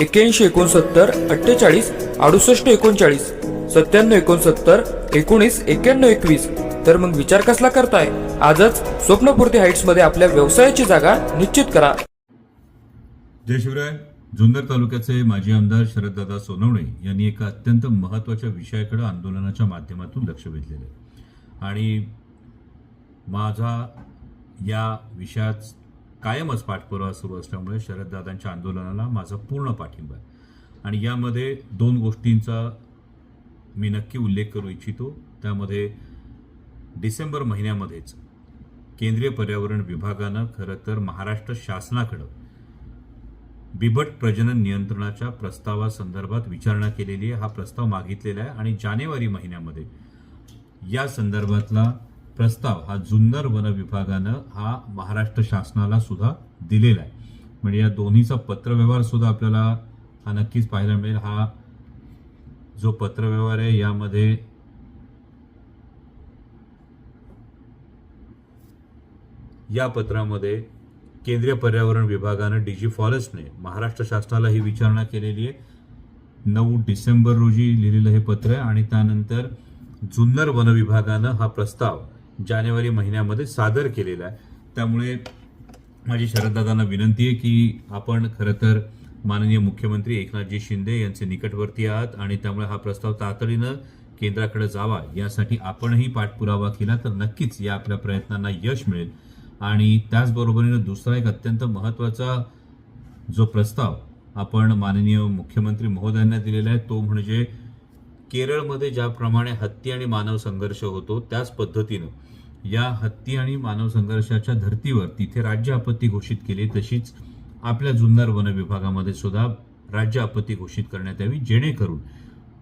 एक्क्याऐंशी एकोणसत्तर अठ्ठेचाळीस अडुसष्ट एकोणचाळीस सत्त्याण्णव एकोणसत्तर एकोणीस एक्क्याण्णव एकवीस. तर मग विचार कसला करताय? आजच स्वप्नपूर्ती हाईट्समध्ये आपल्या व्यवसायाची जागा निश्चित करा. जय शिवराय. जुन्नर तालुक्याचे माजी आमदार शरददादा सोनवणे यांनी एका अत्यंत महत्त्वाच्या विषयाकडे आंदोलनाच्या माध्यमातून लक्ष वेधलेलं आहे. आणि माझा या विषयात कायमच पाठपुरावा सुरू असल्यामुळे शरददादांच्या आंदोलनाला माझा पूर्ण पाठिंबा आहे. आणि यामध्ये दोन गोष्टींचा मी नक्की उल्लेख करू इच्छितो. त्यामध्ये डिसेंबर महिन्यामध्येच केंद्रीय पर्यावरण विभागानं खरं तर महाराष्ट्र शासनाकडं बिबट प्रजनन नियंत्रणाच्या प्रस्तावासंदर्भात विचारणा केलेली आहे. हा प्रस्ताव मागितलेला आहे. आणि जानेवारी महिन्यामध्ये या संदर्भातला प्रस्ताव हा जुन्नर वन विभागानं हा महाराष्ट्र शासनाला सुद्धा दिलेला आहे. म्हणजे या दोन्हीचा पत्रव्यवहार सुद्धा आपल्याला हा नक्कीच पाहायला मिळेल. हा जो पत्रव्यवहार आहे यामध्ये या पत्रामध्ये केंद्रीय पर्यावरण विभागानं डीजी फॉरेस्टने महाराष्ट्र शासनाला ही विचारणा केलेली आहे. नऊ डिसेंबर रोजी लिहिलेलं हे पत्र आहे आणि त्यानंतर जुन्नर वन विभागानं हा प्रस्ताव जानेवारी महिन्यामध्ये सादर केलेला आहे. त्यामुळे माझी शरददादांना विनंती आहे की आपण खरं तर माननीय मुख्यमंत्री एकनाथजी शिंदे यांचे निकटवर्ती आहात आणि त्यामुळे हा प्रस्ताव तातडीनं केंद्राकडे जावा. यासाठी आपणही पाठपुरावा केला तर नक्कीच या आपल्या प्रयत्नांना यश मिळेल. आणि त्याचबरोबरीनं दुसरा एक अत्यंत महत्त्वाचा जो प्रस्ताव आपण माननीय मुख्यमंत्री महोदयांना दिलेला आहे तो म्हणजे केरळमध्ये ज्याप्रमाणे हत्ती आणि मानव संघर्ष होतो त्याच पद्धतीनं या हत्ती आणि मानव संघर्षाच्या धर्तीवर तिथे राज्य आपत्ती घोषित केली तशीच आपल्या जुन्नर वन विभागामध्ये सुद्धा राज्य आपत्ती घोषित करण्यात यावी जेणेकरून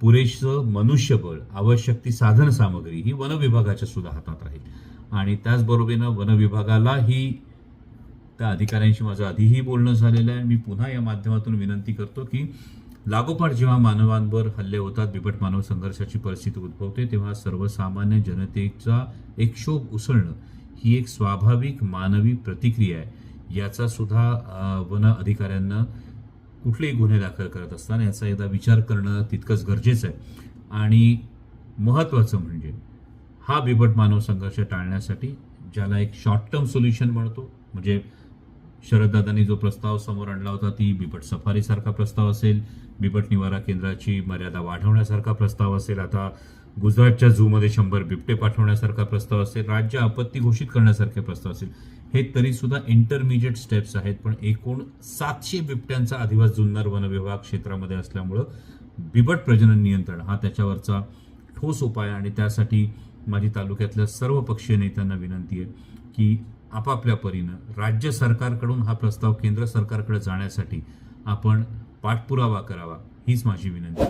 पुरेसं मनुष्यबळ आवश्यक ती साधन सामग्री ही वन विभागाच्या सुद्धा हातात राहील. आणि त्याचबरोबरीनं वन विभागालाही त्या अधिकाऱ्यांशी माझं आधीही बोलणं झालेलं आहे. मी पुन्हा या माध्यमातून विनंती करतो की लागोपाठ जेव्हा मानवांवर हल्ले होतात बिबट मानव संघर्षाची परिस्थिती उद्भवते तेव्हा सर्वसामान्य जनतेचा एक शोभ उसळणं ही एक स्वाभाविक मानवी प्रतिक्रिया आहे. याचा सुद्धा वन अधिकाऱ्यांना कुठलेही गुन्हे दाखल करत असताना याचा एकदा विचार करणं तितकंच गरजेचं आहे. आणि महत्त्वाचं म्हणजे हा बिबट मानव संघर्ष टाळण्यासाठी ज्याला एक शॉर्ट टर्म सोल्युशन म्हणतो म्हणजे शरददादांनी जो प्रस्ताव समोर आणला होता ती बिबट सफारीसारखा प्रस्ताव असेल बिबट निवारा केंद्राची मर्यादा वाढवण्यासारखा प्रस्ताव असेल आता गुजरातच्या झूमध्ये शंभर बिबटे पाठवण्यासारखा प्रस्ताव असेल राज्य आपत्ती घोषित करण्यासारखे प्रस्ताव असेल हे तरी सुद्धा इंटरमिजिएट स्टेप्स आहेत पण एकूण सातशे बिबट्यांचा अधिवास जुन्नर वनविभाग क्षेत्रामध्ये असल्यामुळं बिबट प्रजनन नियंत्रण हा त्याच्यावरचा ठोस उपाय आहे. आणि त्यासाठी माझी तालुक्यातल्या सर्व पक्षीय नेत्यांना विनंती आहे की आपापल्या परीनं राज्य सरकारकडून हा प्रस्ताव केंद्र सरकारकडे जाण्यासाठी आपण पाठपुरावा करावा हीच माझी विनंती.